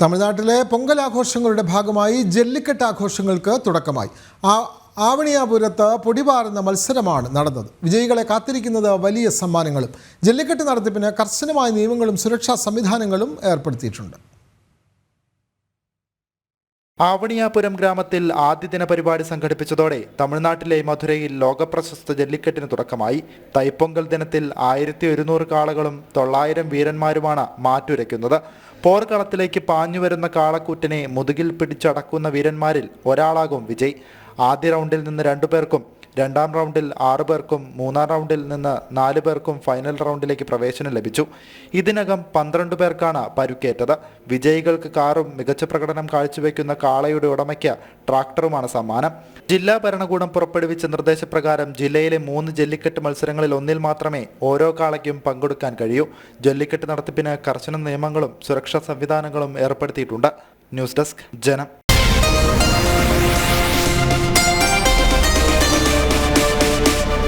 തമിഴ്നാട്ടിലെ പൊങ്കൽ ആഘോഷങ്ങളുടെ ഭാഗമായി ജല്ലിക്കെട്ട് ആഘോഷങ്ങൾക്ക് തുടക്കമായി. ആ ആവണിയാപുരത്ത് പൊടിപാറുന്ന മത്സരമാണ് നടന്നത്. വിജയികളെ കാത്തിരിക്കുന്നത് വലിയ സമ്മാനങ്ങളും. ജല്ലിക്കെട്ട് നടത്തിപ്പിന് കർശനമായ നിയമങ്ങളും സുരക്ഷാ സംവിധാനങ്ങളും ഏർപ്പെടുത്തിയിട്ടുണ്ട്. ആവണിയാപുരം ഗ്രാമത്തിൽ ആദ്യ ദിന പരിപാടി സംഘടിപ്പിച്ചതോടെ തമിഴ്നാട്ടിലെ മധുരയിൽ ലോകപ്രശസ്ത ജല്ലിക്കെട്ടിന് തുടക്കമായി. തൈപ്പൊങ്കൽ ദിനത്തിൽ ആയിരത്തി ഒരുന്നൂറ് കാളകളും തൊള്ളായിരം വീരന്മാരുമാണ് മാറ്റുരയ്ക്കുന്നത്. പോർക്കളത്തിലേക്ക് പാഞ്ഞുവരുന്ന കാളക്കൂറ്റിനെ മുതുകിൽ പിടിച്ചടക്കുന്ന വീരന്മാരിൽ ഒരാളാകും വിജയ്. ആദ്യ റൗണ്ടിൽ നിന്ന് രണ്ടുപേർക്കും രണ്ടാം റൗണ്ടിൽ ആറു പേർക്കും മൂന്നാം റൗണ്ടിൽ നിന്ന് നാല് പേർക്കും ഫൈനൽ റൗണ്ടിലേക്ക് പ്രവേശനം ലഭിച്ചു. ഇതിനകം പന്ത്രണ്ട് പേർക്കാണ് പരുക്കേറ്റത്. വിജയികൾക്ക് കാറും മികച്ച പ്രകടനം കാഴ്ചവെക്കുന്ന കാളയുടെ ഉടമയ്ക്ക് ട്രാക്ടറുമാണ് സമ്മാനം. ജില്ലാ ഭരണകൂടം പുറപ്പെടുവിച്ച നിർദ്ദേശപ്രകാരം ജില്ലയിലെ മൂന്ന് ജല്ലിക്കെട്ട് മത്സരങ്ങളിൽ ഒന്നിൽ മാത്രമേ ഓരോ കാളയ്ക്കും പങ്കെടുക്കാൻ കഴിയൂ. ജല്ലിക്കെട്ട് നടത്തിപ്പിന് കർശന നിയമങ്ങളും സുരക്ഷാ സംവിധാനങ്ങളും ഏർപ്പെടുത്തിയിട്ടുണ്ട്. ന്യൂസ് ഡെസ്ക് ജനം.